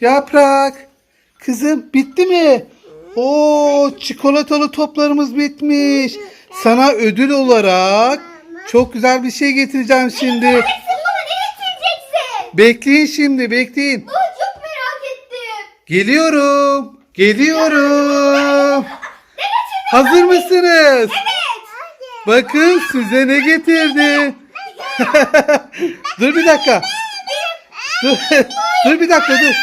Yaprak. Kızım bitti mi? Oo çikolatalı toplarımız bitmiş. Sana ödül olarak çok güzel bir şey getireceğim şimdi. Bekleyin şimdi bekleyin. Çok merak ettim. Geliyorum. Geliyorum. Hazır mısınız? Evet. Bakın size ne getirdi. dur bir dakika. Dur, dur bir dakika dur.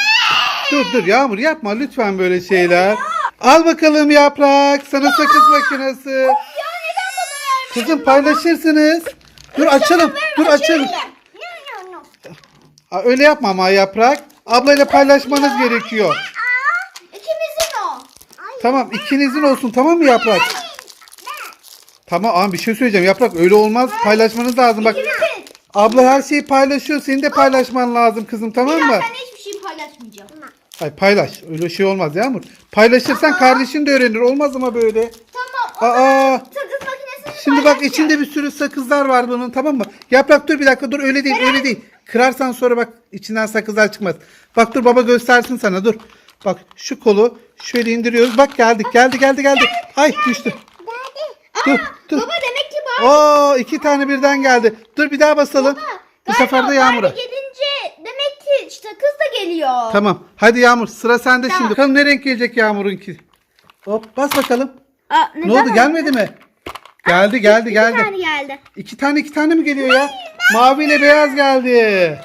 Dur dur Yağmur yapma lütfen böyle şeyler. Al bakalım yaprak. Sana sakız makinesi. Kızım paylaşırsınız. Dur açalım. Dur açalım. Aa, Öyle yapma ama yaprak. Ablayla paylaşmanız gerekiyor. İkimizin o. Tamam ikinizin olsun tamam mı yaprak? Tamam ama bir şey söyleyeceğim yaprak öyle olmaz paylaşmanız lazım bak. İkimizin. Abla her şeyi paylaşıyor senin de paylaşman lazım kızım tamam mı? ben hiçbir şey paylaşmayacağım. Hayır paylaş öyle şey olmaz Yağmur. Paylaşırsan kardeşin de öğrenir olmaz ama böyle. Tamam. O Aa sakız makinesini şimdi bak paylaşacağım. içinde bir sürü sakızlar var bunun tamam mı? Yaprak dur bir dakika dur öyle değil öyle değil. Kırarsan sonra bak içinden sakızlar çıkmaz. Bak dur baba göstersin sana dur. Bak şu kolu şöyle indiriyoruz. Bak geldik geldi geldi geldi. Ay düştü. Aa, Dur, dur. Baba demek ki bari. Oo iki tane birden geldi. Dur bir daha basalım. Bu sefer de Yağmur'a. Barbie gelince demek ki sakız da geliyor. Tamam. Hadi Yağmur sıra sende Tamam. şimdi. Bakalım ne renk gelecek Yağmur'unki. Hop bas bakalım. Aa, Ne oldu gelmedi mi? Geldi geldi Bir geldi. tane geldi. İki tane iki tane mi geliyor ya? Mavi ile beyaz geldi.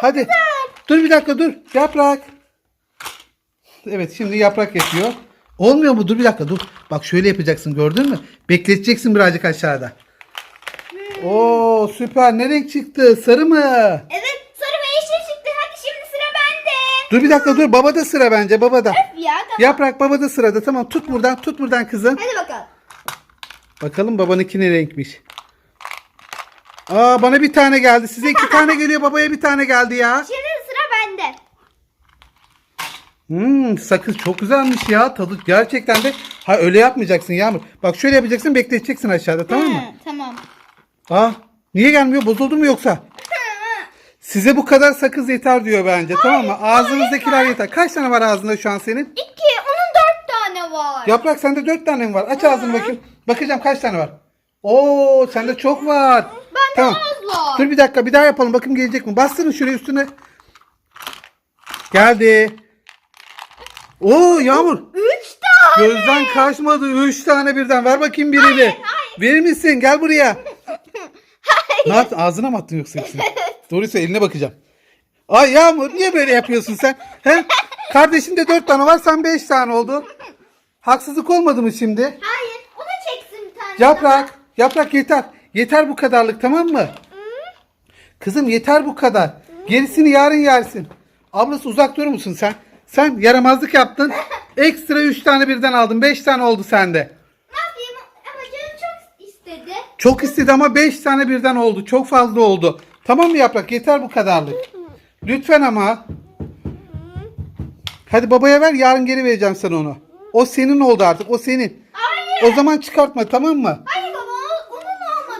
Hadi. Dur bir dakika dur. Yaprak. Evet şimdi yaprak yapıyor. Olmuyor mu? Dur bir dakika dur. Bak şöyle yapacaksın gördün mü? Bekleteceksin birazcık aşağıda. Oo süper. Ne renk çıktı? Sarı mı? Evet sarı ve yeşil çıktı. Hadi şimdi sıra bende. Dur bir dakika dur. Baba da sıra bence. Baba da. Ya tamam. Yaprak baba da sırada. Tamam tut buradan. Tut buradan kızım. Hadi bakalım. Bakalım babanınki ne renkmiş. Aa bana bir tane geldi. Size iki tane geliyor. Babaya bir tane geldi ya. Şimdi sıra bende. Hmm, sakız çok güzelmiş ya. Tadı gerçekten de. Ha öyle yapmayacaksın Yağmur. Bak şöyle yapacaksın bekleteceksin aşağıda tamam mı? Hı, tamam. Aa niye gelmiyor? Bozuldu mu yoksa? Size bu kadar sakız yeter diyor bence tamam mı? Ağzınızdakiler yeter. Kaç tane var ağzında şu an senin? İki. Onun dört tane var. Yaprak sende dört tane mi var? Aç ağzını bakayım. Bakacağım kaç tane var. Oo sende çok var. Bende az var. Dur bir dakika bir daha yapalım. Bakın gelecek mi? Bastırın şuraya üstüne. Geldi. Oo Yağmur. Üç tane. Gözden kaçmadı. Üç tane birden. Ver bakayım birini. hayır. Verir misin? Gel buraya. Ne yaptın? Ağzına mı attın yoksa hepsini? Doğruysa eline bakacağım. Ay Yağmur niye böyle yapıyorsun sen? He? Kardeşinde dört tane var. Sen beş tane oldu. Haksızlık olmadı mı şimdi? Hayır. O da çeksin bir tane. Yaprak. Yaprak yeter. Yeter bu kadarlık tamam mı? Kızım yeter bu kadar. Gerisini yarın yersin. Ablası uzak durur musun sen? Sen yaramazlık yaptın. Ekstra 3 tane birden aldın. 5 tane oldu sende. Ne yapayım? Ama canım çok istedi. Çok istedi ama 5 tane birden oldu. Çok fazla oldu. Tamam mı yaprak? Yeter bu kadarlık. Lütfen ama. Hadi babaya ver yarın geri vereceğim sana onu. O senin oldu artık. O senin. Hayır. O zaman çıkartma tamam mı? Hayır baba onun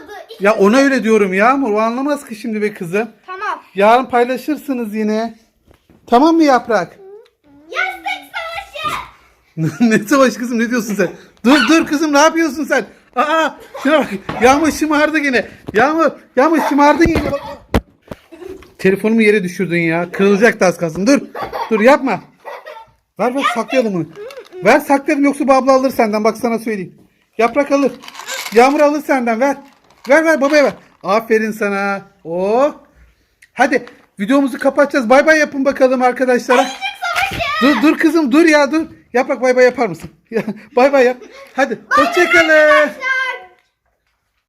olmadı. İki- Ya ona öyle diyorum Yağmur. O anlamaz ki şimdi be kızım. Tamam. Yarın paylaşırsınız yine. Tamam mı yaprak? Yastık savaşı. ne savaş kızım ne diyorsun sen? Dur dur kızım ne yapıyorsun sen? Aa şuna bak. Yağmur şımardı yine. Yağmur, Yağmur şımardın yine. Bak. Telefonumu yere düşürdün ya. Kırılacak da az kalsın. Dur. Dur yapma. Ver ver saklayalım bunu. Ver saklayalım yoksa bu abla alır senden. Bak sana söyleyeyim. Yaprak alır. Yağmur alır senden ver. Ver ver babaya ver. Aferin sana. Oh. Hadi videomuzu kapatacağız. Bay bay yapın bakalım arkadaşlara. Dur dur kızım dur ya dur. Yaprak bay bay yapar mısın? bay bay yap. Hadi hoşçakalın.